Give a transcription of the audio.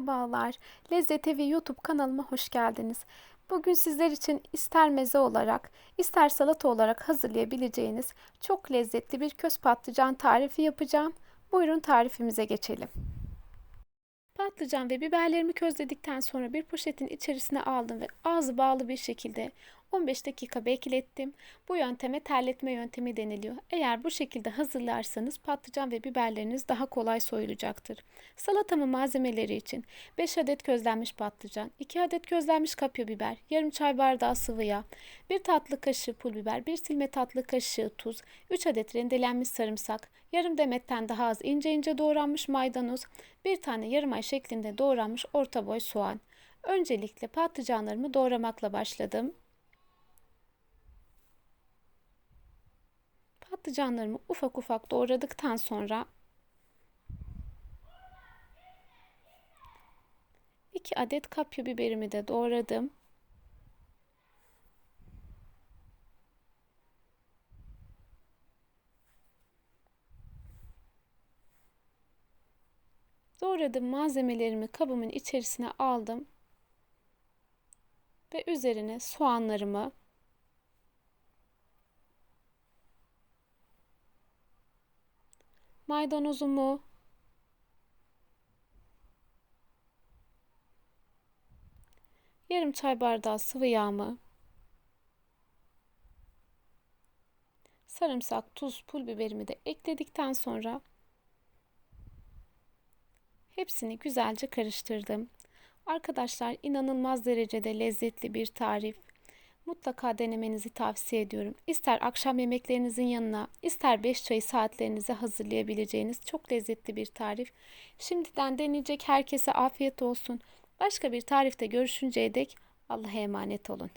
Merhabalar. Lezzet Evi YouTube kanalıma hoş geldiniz. Bugün sizler için ister meze olarak, ister salata olarak hazırlayabileceğiniz çok lezzetli bir köz patlıcan tarifi yapacağım. Buyurun tarifimize geçelim. Patlıcan ve biberlerimi közledikten sonra bir poşetin içerisine aldım ve ağzı bağlı bir şekilde 15 dakika beklettim. Bu yönteme terletme yöntemi deniliyor. Eğer bu şekilde hazırlarsanız patlıcan ve biberleriniz daha kolay soyulacaktır. Salatamın malzemeleri için 5 adet közlenmiş patlıcan, 2 adet közlenmiş kapya biber, yarım çay bardağı sıvı yağ, 1 tatlı kaşığı pul biber, 1 silme tatlı kaşığı tuz, 3 adet rendelenmiş sarımsak, yarım demetten daha az ince ince doğranmış maydanoz, 1 tane yarım ay şeklinde doğranmış orta boy soğan. Öncelikle patlıcanlarımı doğramakla başladım. Patlıcanlarımı ufak ufak doğradıktan sonra 2 adet kapya biberimi de doğradım. Doğradığım malzemelerimi kabımın içerisine aldım ve üzerine soğanlarımı maydanozumu yarım çay bardağı sıvı yağımı sarımsak, tuz, pul biberimi de ekledikten sonra hepsini güzelce karıştırdım. Arkadaşlar inanılmaz derecede lezzetli bir tarif. Mutlaka denemenizi tavsiye ediyorum. İster akşam yemeklerinizin yanına, ister 5 çayı saatlerinize hazırlayabileceğiniz çok lezzetli bir tarif. Şimdiden deneyecek herkese afiyet olsun. Başka bir tarifte görüşünceye dek Allah'a emanet olun.